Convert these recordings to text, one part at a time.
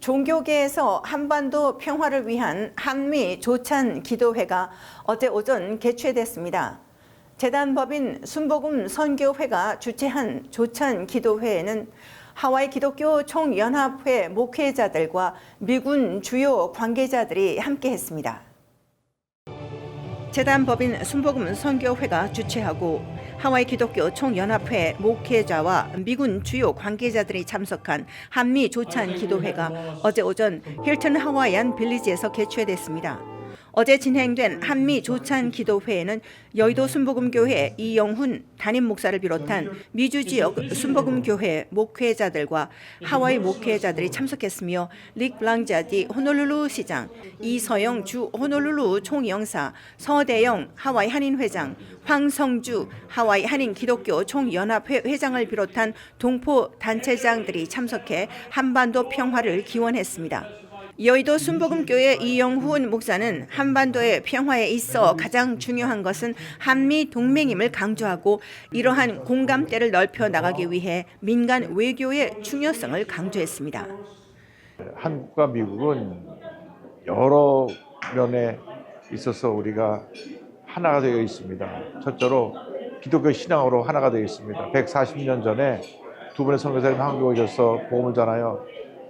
종교계에서 한반도 평화를 위한 한미 조찬 기도회가 어제 오전 개최됐습니다. 재단법인 순복음 선교회가 주최한 조찬 기도회에는 하와이 기독교 총연합회 목회자들과 미군 주요 관계자들이 함께했습니다. 재단법인 순복음 선교회가 주최하고 하와이 기독교 총연합회 목회자와 미군 주요 관계자들이 참석한 한미 조찬 기도회가 어제 오전 힐튼 하와이안 빌리지에서 개최됐습니다. 어제 진행된 한미 조찬 기도회에는 여의도 순복음교회 이영훈 담임 목사를 비롯한 미주 지역 순복음교회 목회자들과 하와이 목회자들이 참석했으며 릭 블랑자디 호놀룰루 시장, 이서영 주 호놀룰루 총영사, 서대영 하와이 한인 회장, 황성주 하와이 한인 기독교 총연합회 회장을 비롯한 동포 단체장들이 참석해 한반도 평화를 기원했습니다. 여의도 순복음교회 이영훈 목사는 한반도의 평화에 있어 가장 중요한 것은 한미 동맹임을 강조하고 이러한 공감대를 넓혀 나가기 위해 민간 외교의 중요성을 강조했습니다. 한국과 미국은 여러 면에 있어서 우리가 하나가 되어 있습니다. 첫째로 기독교 신앙으로 하나가 되어 있습니다. 140년 전에 두 분의 선교사님 한국에 오셔서 복음을 전하여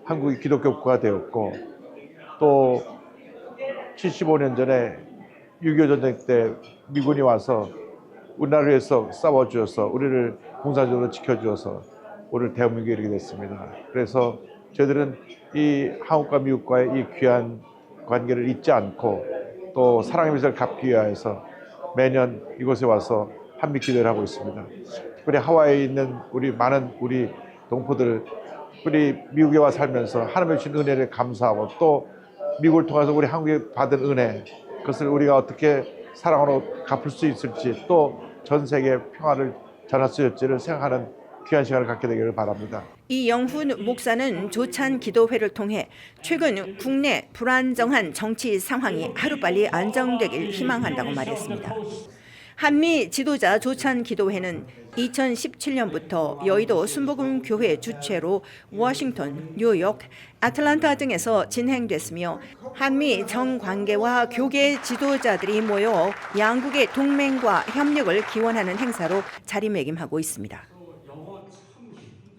한국이 기독교 국가가 되었고 또 75년 전에 6.25 전쟁 때 미군이 와서 우리나라를 위해서 싸워주어서 우리를 공산적으로 지켜주어서 오늘 대한민국이 이르게 됐습니다. 그래서 저희들은 이 한국과 미국과의 이 귀한 관계를 잊지 않고 또 사랑의 미를 갚기 위하여서 매년 이곳에 와서 한미 기도를 하고 있습니다. 특별히 하와이에 있는 우리 많은 우리 동포들 우리 미국에 와 살면서 하나님의 주신 은혜를 감사하고 또 미국을 통해서 우리 한국에 받은 은혜 그것을 우리가 어떻게 사랑으로 갚을 수 있을지 또 전 세계 평화를 전할 수 있을지를 생각하는 귀한 시간을 갖게 되기를 바랍니다. 이영훈 목사는 조찬 기도회를 통해 최근 국내 불안정한 정치 상황이 하루빨리 안정되길 희망한다고 말했습니다. 한미 지도자 조찬 기도회는 2017년부터 여의도 순복음 교회 주최로 워싱턴, 뉴욕, 아틀란타 등에서 진행됐으며 한미 정관계와 교계 지도자들이 모여 양국의 동맹과 협력을 기원하는 행사로 자리매김하고 있습니다.